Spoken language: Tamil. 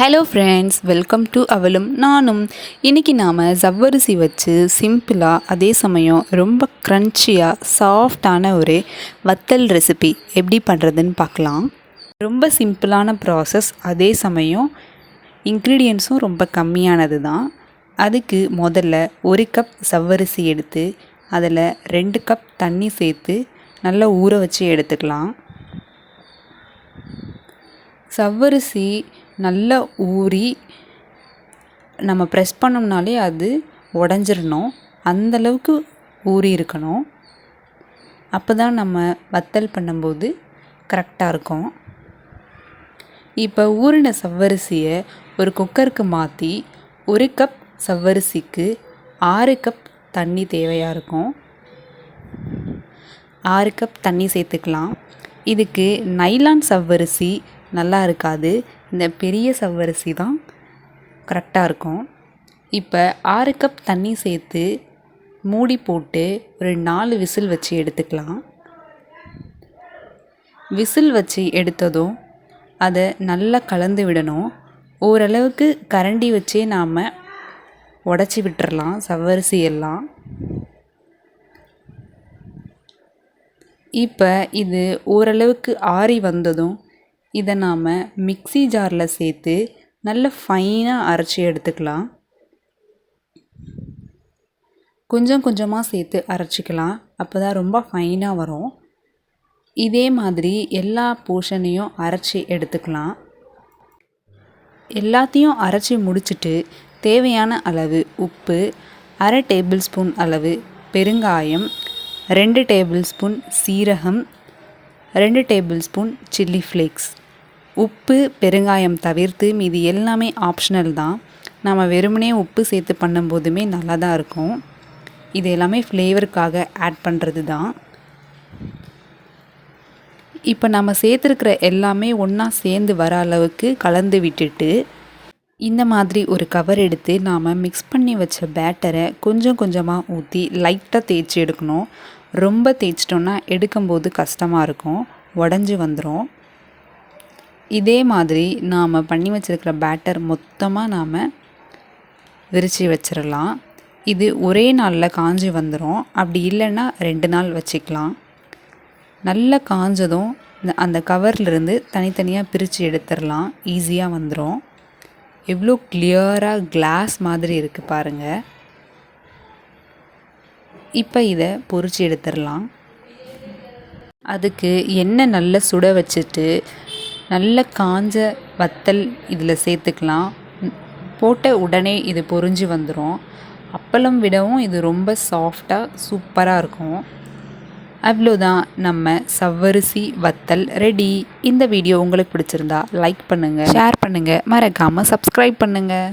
ஹலோ ஃப்ரெண்ட்ஸ் வெல்கம் டு அவளும் நானும் இன்றைக்கி நாம் ஜவ்வரிசி வச்சு சிம்பிளாக அதே சமயம் ரொம்ப க்ரன்ச்சியாக சாஃப்டான ஒரு வத்தல் ரெசிபி எப்படி பண்ணுறதுன்னு பார்க்கலாம். ரொம்ப சிம்பிளான ப்ராசஸ் அதே சமயம் இன்க்ரீடியன்ஸும் ரொம்ப கம்மியானது தான். அதுக்கு முதல்ல ஒரு கப் சவ்வரிசி எடுத்து அதில் ரெண்டு கப் தண்ணி சேர்த்து நல்லா ஊற வச்சு எடுத்துக்கலாம். சவ்வரிசி நல்லா ஊறி நம்ம ப்ரெஸ் பண்ணோம்னாலே அது உடஞ்சிரணும். அந்தளவுக்கு ஊறி இருக்கணும். அப்போ தான் நம்ம வத்தல் பண்ணும்போது கரெக்டாக இருக்கும். இப்போ ஊறின சவ்வரிசியை ஒரு குக்கருக்கு மாற்றி ஒரு கப் சவ்வரிசிக்கு ஆறு கப் தண்ணி தேவையாக இருக்கும். ஆறு கப் தண்ணி சேர்த்துக்கலாம். இதுக்கு நைலான் சவ்வரிசி நல்லா இருக்காது. இந்த பெரிய சவ்வரிசி தான் கரெக்டாக இருக்கும். இப்போ ஆறு கப் தண்ணி சேர்த்து மூடி போட்டு ஒரு நாலு விசில் வச்சு எடுத்துக்கலாம். விசில் வச்சு எடுத்ததும் அதை நல்லா கலந்து விடணும். ஓரளவுக்கு கரண்டி வச்சே நாம் உடச்சி விட்டுறலாம் சவ்வரிசி எல்லாம். இப்போ இது ஓரளவுக்கு ஆறி வந்ததும் இதை நாம் மிக்ஸி ஜாரில் சேர்த்து நல்ல ஃபைனாக அரைச்சி எடுத்துக்கலாம். கொஞ்சம் கொஞ்சமாக சேர்த்து அரைச்சிக்கலாம். அப்போ தான் ரொம்ப ஃபைனாக வரும். இதே மாதிரி எல்லா போர்ஷனையும் அரைச்சி எடுத்துக்கலாம். எல்லாத்தையும் அரைச்சி முடிச்சுட்டு தேவையான அளவு உப்பு அரை டேபிள் ஸ்பூன் அளவு பெருங்காயம் ரெண்டு டேபிள் ஸ்பூன் சீரகம் ரெண்டு டேபிள் ஸ்பூன் சில்லி ஃப்ளேக்ஸ். உப்பு பெருங்காயம் தவிர்த்து மீதி எல்லாமே ஆப்ஷனல் தான். நம்ம வெறுமனே உப்பு சேர்த்து பண்ணும்போதுமே நல்லா தான் இருக்கும். இது எல்லாமே ஃப்ளேவருக்காக ஆட் பண்ணுறது தான். இப்போ நம்ம சேர்த்துருக்கிற எல்லாமே ஒன்றா சேர்ந்து வர அளவுக்கு கலந்து விட்டுட்டு இந்த மாதிரி ஒரு கவர் எடுத்து நாம் மிக்ஸ் பண்ணி வச்ச பேட்டரை கொஞ்சம் கொஞ்சமாக ஊற்றி லைட்டாக தேய்ச்சி எடுக்கணும். ரொம்ப தேய்ச்சிட்டோன்னா எடுக்கும்போது கஷ்டமாக இருக்கும். உடஞ்சி வந்துடும் இதே மாதிரி நாம் பண்ணி வச்சுருக்கிற பேட்டர் மொத்தமாக நாம் விரித்து வச்சிடலாம் இது ஒரே நாளில் காஞ்சி வந்துடும் அப்படி இல்லைன்னா ரெண்டு நாள் வச்சுக்கலாம். நல்லா காஞ்சதும் அந்த கவர்லேருந்து தனித்தனியாக பிரித்து எடுத்துடலாம் ஈஸியாக வந்துடும் எவ்வளோ கிளியராக கிளாஸ் மாதிரி இருக்குது பாருங்கள் இப்போ இதை பொறிச்சு எடுத்துடலாம். அதுக்கு எண்ணெய் நல்லா சுட வச்சுட்டு நல்ல காஞ்ச வத்தல் இதில் சேர்த்துக்கலாம். போட்ட உடனே இது பொறிஞ்சு வந்துடும் அப்பளம் விடவும் இது ரொம்ப சாஃப்டாக சூப்பராக இருக்கும். அவ்வளோதான். நம்ம சவ்வரிசி வத்தல் ரெடி இந்த வீடியோ உங்களுக்கு பிடிச்சிருந்தா லைக் பண்ணுங்கள் ஷேர் பண்ணுங்கள் மறக்காமல் சப்ஸ்கிரைப் பண்ணுங்கள்